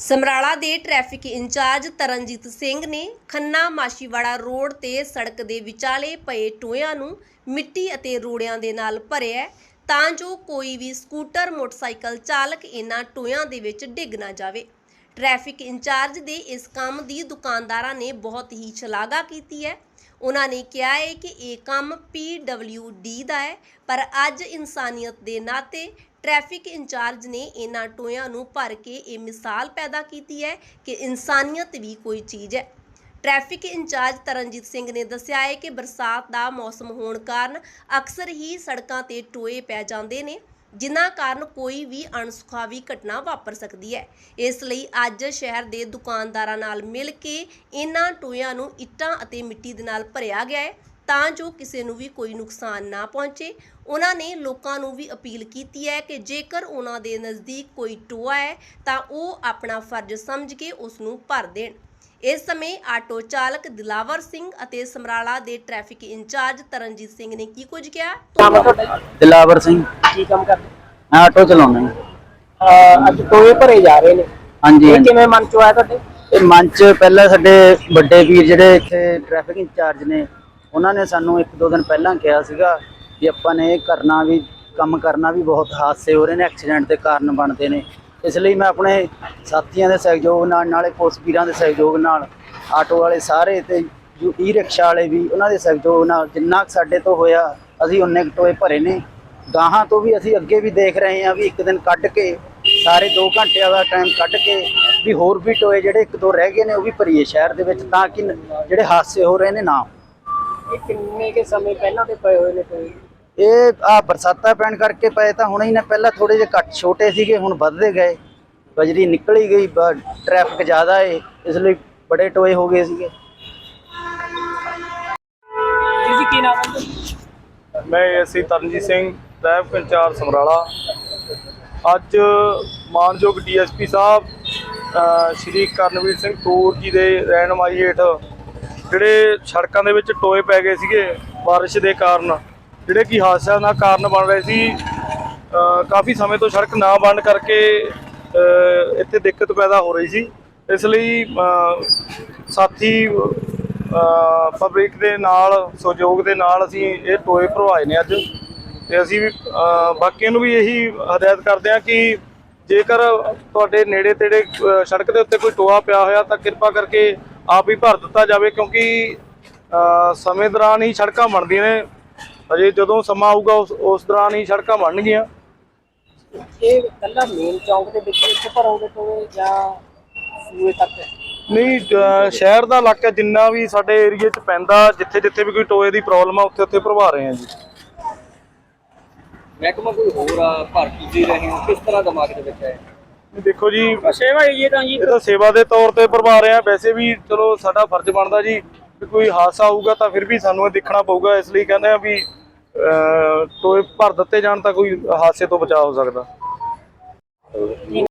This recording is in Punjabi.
ਸਮਰਾਲਾ ਦੇ ਟ੍ਰੈਫਿਕ ਇੰਚਾਰਜ ਤਰਨਜੀਤ ਸਿੰਘ ਨੇ ਖੰਨਾ ਮਾਸ਼ੀਵਾੜਾ ਰੋਡ ਤੇ ਸੜਕ ਦੇ ਵਿਚਾਲੇ ਪਏ ਟੋਇਆਂ ਨੂੰ ਮਿੱਟੀ ਅਤੇ ਰੋੜਿਆਂ ਦੇ ਨਾਲ ਭਰਿਆ ਹੈ, ਤਾਂ ਜੋ ਕੋਈ ਵੀ ਸਕੂਟਰ, ਮੋਟਰਸਾਈਕਲ ਚਾਲਕ ਇਹਨਾਂ ਟੋਇਆਂ ਦੇ ਵਿੱਚ ਡਿੱਗ ਨਾ ਜਾਵੇ। ਟ੍ਰੈਫਿਕ ਇੰਚਾਰਜ ਦੇ ਇਸ ਕੰਮ ਦੀ ਦੁਕਾਨਦਾਰਾਂ ਨੇ ਬਹੁਤ ਹੀ ਸ਼ਲਾਘਾ ਕੀਤੀ ਹੈ। ਉਹਨਾਂ ਨੇ ਕਿਹਾ ਹੈ ਕਿ ਇਹ ਕੰਮ PWD ਦਾ ਹੈ, ਪਰ ਅੱਜ ਇਨਸਾਨੀਅਤ ਦੇ ਨਾਤੇ ਟ੍ਰੈਫਿਕ ਇੰਚਾਰਜ ਨੇ ਇਹਨਾਂ ਟੋਇਆਂ ਨੂੰ ਭਰ ਕੇ ਇਹ ਮਿਸਾਲ ਪੈਦਾ ਕੀਤੀ ਹੈ ਕਿ ਇਨਸਾਨੀਅਤ ਵੀ ਕੋਈ ਚੀਜ਼ ਹੈ। ਟ੍ਰੈਫਿਕ ਇੰਚਾਰਜ ਤਰਨਜੀਤ ਸਿੰਘ ਨੇ ਦੱਸਿਆ ਹੈ ਕਿ ਬਰਸਾਤ ਦਾ ਮੌਸਮ ਹੋਣ ਕਾਰਨ ਅਕਸਰ ਹੀ ਸੜਕਾਂ ਤੇ ਟੋਏ ਪੈ ਜਾਂਦੇ ਨੇ, ਜਿਨ੍ਹਾਂ ਕਾਰਨ ਕੋਈ ਵੀ ਅਣਸੁਖਾਵੀ ਘਟਨਾ ਵਾਪਰ ਸਕਦੀ ਹੈ। ਇਸ ਲਈ ਅੱਜ ਸ਼ਹਿਰ ਦੇ ਦੁਕਾਨਦਾਰਾਂ ਨਾਲ ਮਿਲ ਕੇ ਇਹਨਾਂ ਟੋਇਆਂ ਨੂੰ ਇੱਟਾਂ ਅਤੇ ਮਿੱਟੀ ਦੇ ਨਾਲ ਭਰਿਆ ਗਿਆ ਹੈ। ਤਾਂ ਜੋ ਕਿਸੇ ਨੂੰ ਵੀ ਕੋਈ ਨੁਕਸਾਨ ਨਾ ਪਹੁੰਚੇ। ਉਹਨਾਂ ਨੇ ਲੋਕਾਂ ਨੂੰ ਵੀ ਅਪੀਲ ਕੀਤੀ ਹੈ ਕਿ ਜੇਕਰ ਉਹਨਾਂ ਦੇ ਨਜ਼ਦੀਕ ਕੋਈ ਟੋਆ ਹੈ ਤਾਂ ਉਹ ਆਪਣਾ ਫਰਜ਼ ਸਮਝ ਕੇ ਉਸ ਨੂੰ ਭਰ ਦੇਣ। ਇਸ ਸਮੇਂ ਆਟੋ ਚਾਲਕ ਦਿਲਾਵਰ ਸਿੰਘ ਅਤੇ ਸਮਰਾਲਾ ਦੇ ਟ੍ਰੈਫਿਕ ਇੰਚਾਰਜ ਤਰਨਜੀਤ ਸਿੰਘ ਨੇ ਕੀ ਕੁਝ ਕਿਹਾ? ਹੈ ਦਿਲਾਵਰ ਸਿੰਘ। ਕੀ ਕੰਮ ਕਰਦੇ? ਮੈਂ ਆਟੋ ਚਲਾਉਂਦਾ। ਅਹ ਅੱਜ ਟੋਏ ਭਰੇ ਜਾ ਰਹੇ ਨੇ। ਹਾਂਜੀ ਇਹ। ਕਿਵੇਂ ਮਨ ਚ ਆਇਆ ਤੁਹਾਡੇ? ਇਹ ਮੰਚ ਪਹਿਲਾਂ ਸਾਡੇ ਵੱਡੇ ਵੀਰ ਜਿਹੜੇ ਇੱਥੇ ਟ੍ਰੈਫਿਕ ਇੰਚਾਰਜ ਨੇ ਉਹਨਾਂ ਨੇ ਸਾਨੂੰ ਇੱਕ ਦੋ ਦਿਨ ਪਹਿਲਾਂ ਕਿਹਾ ਸੀਗਾ ਵੀ ਆਪਾਂ ਨੇ ਇਹ ਕਰਨਾ ਵੀ, ਕੰਮ ਕਰਨਾ ਵੀ ਬਹੁਤ ਹਾਦਸੇ ਹੋ ਰਹੇ ਨੇ, ਐਕਸੀਡੈਂਟ ਦੇ ਕਾਰਨ ਬਣਦੇ ਨੇ। ਇਸ ਲਈ ਮੈਂ ਆਪਣੇ ਸਾਥੀਆਂ ਦੇ ਸਹਿਯੋਗ ਨਾਲ, ਨਾਲੇ ਪੁਲਿਸ ਵੀਰਾਂ ਦੇ ਸਹਿਯੋਗ ਨਾਲ, ਆਟੋ ਵਾਲੇ ਸਾਰੇ ਤੇ ਜੋ ਈ ਰਿਕਸ਼ਾ ਵਾਲੇ ਵੀ, ਉਹਨਾਂ ਦੇ ਸਹਿਯੋਗ ਨਾਲ ਜਿੰਨਾ ਕੁ ਸਾਡੇ ਤੋਂ ਹੋਇਆ, ਅਸੀਂ ਉਨੇ ਕੁ ਟੋਏ ਭਰੇ ਨੇ। ਗਾਹਾਂ ਤੋਂ ਵੀ ਅਸੀਂ ਅੱਗੇ ਵੀ ਦੇਖ ਰਹੇ ਹਾਂ ਵੀ ਇੱਕ ਦਿਨ ਕੱਢ ਕੇ, ਸਾਰੇ 2 ਘੰਟਿਆਂ ਦਾ ਟਾਈਮ ਕੱਢ ਕੇ ਵੀ ਹੋਰ ਵੀ ਟੋਏ ਜਿਹੜੇ ਇੱਕ ਦੋ ਰਹਿ ਗਏ ਨੇ, ਉਹ ਵੀ ਭਰੀਏ ਸ਼ਹਿਰ ਦੇ ਵਿੱਚ, ਤਾਂ ਕਿ ਜਿਹੜੇ ਹਾਦਸੇ ਹੋ ਰਹੇ ਨੇ ਨਾ ਇਹ ਕਿੰਨੇ ਕੇ ਸਮੇਂ ਪਹਿਲਾਂ ਦੇ ਪਏ ਹੋਏ ਨੇ ਟੋਏ ਇਹ ਆ ਬਰਸਾਤਾਂ ਪੈਣ ਕਰਕੇ ਪਏ ਤਾਂ ਹੁਣੇ ਹੀ ਨਾ ਪਹਿਲਾਂ ਥੋੜੇ ਜਿਹੇ ਘੱਟ ਛੋਟੇ ਸੀਗੇ ਹੁਣ ਵੱਧਦੇ ਗਏ। ਬਜਰੀ ਨਿਕਲੀ ਗਈ ਟ੍ਰੈਫਿਕ ਜ਼ਿਆਦਾ ਏ ਇਸ ਲਈ ਬੜੇ ਟੋਏ ਹੋ ਗਏ ਸੀਗੇ। ਜੀ ਜੀ ਕੀ ਨਾਮ ਹੈ? ਮੈਂ ASI Taranjit Singh traffic incharge Samrala. ਅੱਜ ਮਾਨਯੋਗ ਡੀਐਸਪੀ ਸਾਹਿਬ ਸ਼੍ਰੀ ਕਰਨਵੀਰ ਸਿੰਘ ਤੂਰ ਜੀ ਦੇ ਰਹਿਨਮਾਈ ਹੇਠ ਜਿਹੜੇ ਸੜਕਾਂ ਦੇ ਵਿੱਚ ਟੋਏ ਪੈ ਗਏ ਸੀਗੇ ਬਾਰਿਸ਼ ਦੇ ਕਾਰਨ, ਜਿਹੜੇ ਕਿ ਹਾਦਸਿਆਂ ਦਾ ਕਾਰਨ ਬਣ ਰਹੇ ਸੀ ਕਾਫੀ ਸਮੇਂ ਤੋਂ ਸੜਕ ਨਾ ਬੰਦ ਕਰਕੇ ਇੱਥੇ ਦਿੱਕਤ ਪੈਦਾ ਹੋ ਰਹੀ ਸੀ। ਇਸ ਲਈ ਸਾਥੀ ਪਬਲਿਕ ਦੇ ਨਾਲ, ਸਹਿਯੋਗ ਦੇ ਨਾਲ ਅਸੀਂ ਇਹ ਟੋਏ ਭਰਵਾਏ ਨੇ ਅੱਜ। ਤੇ ਅਸੀਂ ਵੀ ਬਾਕੀਆਂ ਨੂੰ ਵੀ ਇਹੀ ਹਦਾਇਤ ਕਰਦੇ ਹਾਂ ਕਿ ਜੇਕਰ ਤੁਹਾਡੇ ਨੇੜੇ ਤੇੜੇ ਸੜਕ ਦੇ ਉੱਤੇ ਕੋਈ ਟੋਆ ਪਿਆ ਹੋਇਆ ਤਾਂ ਕਿਰਪਾ ਕਰਕੇ ਆਪ ਹੀ ਭਰ ਦਿੱਤਾ ਜਾਵੇ ਕਿਉਂਕਿ ਅ, ਸਮੇਂ ਦੌਰਾਨ ਹੀ ਸੜਕਾਂ ਬਣਦੀਆਂ ਨੇ। ਅਜੇ ਜਦੋਂ ਸਮਾਂ ਆਊਗਾ ਉਸ ਉਸ ਦੌਰਾਨ ਹੀ ਸੜਕਾਂ ਬਣਨਗੀਆਂ। ਇਹ ਕੱਲਾ ਮੇਨ ਚੌਂਕ ਦੇ ਵਿੱਚ ਇੱਥੇ ਭਰੋਗੇ ਟੋਏ ਜਾਂ ਸੂਏ ਤੱਕ ਨਹੀਂ ਸ਼ਹਿਰ ਦਾ ਇਲਾਕਾ ਜਿੰਨਾ ਵੀ ਸਾਡੇ ਏਰੀਏ 'ਚ ਪੈਂਦਾ ਜਿੱਥੇ ਜਿੱਥੇ ਵੀ ਕੋਈ ਟੋਏ ਦੀ ਪ੍ਰੋਬਲਮ ਆ ਉੱਥੇ ਉੱਥੇ ਭਰਵਾ ਰਹੇ ਹਾਂ ਜੀ। ਮਹਿਕਮਾ ਕੋਈ ਹੋਰ ਆ ਭਰ ਤੁਸੀਂ ਰਹੇ ਹੋ? ਕਿਸ ਤਰ੍ਹਾਂ ਦਿਮਾਗ ਦੇ ਵਿੱਚ ਹੈ ਦੇਖੋ ਜੀ ਸੇਵਾ ਇਹ ਤਾਂ ਜੀ। ਇਹ ਤਾਂ ਸੇਵਾ ਦੇ ਤੌਰ ਤੇ ਭਰਵਾ ਰਹੇ। ਆ ਵੈਸੇ ਵੀ ਚਲੋ ਸਾਡਾ ਫਰਜ਼ ਬਣਦਾ ਜੀ ਵੀ ਕੋਈ ਹਾਦਸਾ ਆਊਗਾ ਤਾਂ ਫਿਰ ਵੀ ਸਾਨੂੰ ਇਹ ਦੇਖਣਾ ਪਊਗਾ। ਇਸ ਲਈ ਕਹਿੰਦੇ ਆ ਵੀ ਟੋਏ ਭਰ ਦਿੱਤੇ ਜਾਣ ਤਾਂ ਕੋਈ ਹਾਦਸੇ ਤੋਂ ਬਚਾਅ ਹੋ ਸਕਦਾ।